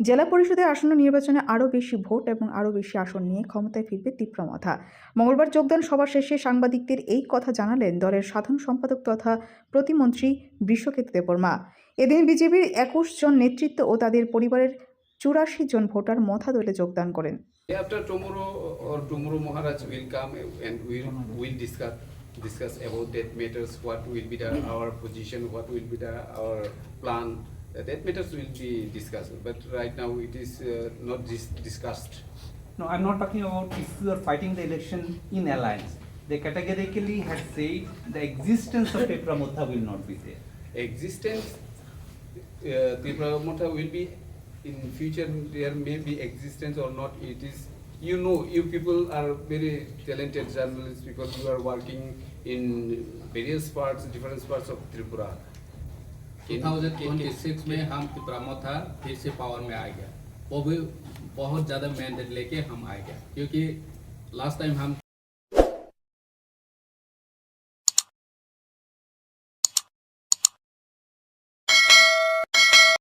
জেলা পরিষদের আসন্ন নির্বাচনে আরও বেশি ভোট এবং আরও বেশি আসন নিয়ে ক্ষমতায় ফিরবে তীব্রমাথা মঙ্গলবার যোগদান সভা শেষে সাংবাদিকদের এই কথা জানালেন দলের সাধারণ সম্পাদক তথা প্রতিমন্ত্রী বিশ্বক্ষেত্র দেববর্মা এদিন বিজেপির একুশ জন নেতৃত্ব ও তাদের পরিবারের চুরাশি জন ভোটার মথা দলে যোগদান করেন discuss about that matters. What will be the our position? What will be the our plan? That matters will be discussed. But right now it is uh, not dis- discussed. No, I'm not talking about if you are fighting the election in alliance. They categorically had said the existence of a Pramotha will not be there. Existence. Uh, Tripura will be in future. There may be existence or not. It is. You know, you people are very talented journalists because you are working in various parts, different parts of Tripura. In- 2026 में हम पिपरामथा फिर से power में आ गया। वो भी बहुत ज़्यादा मेहनत लेके हम आ गया, क्योंकि लास्ट टाइम हम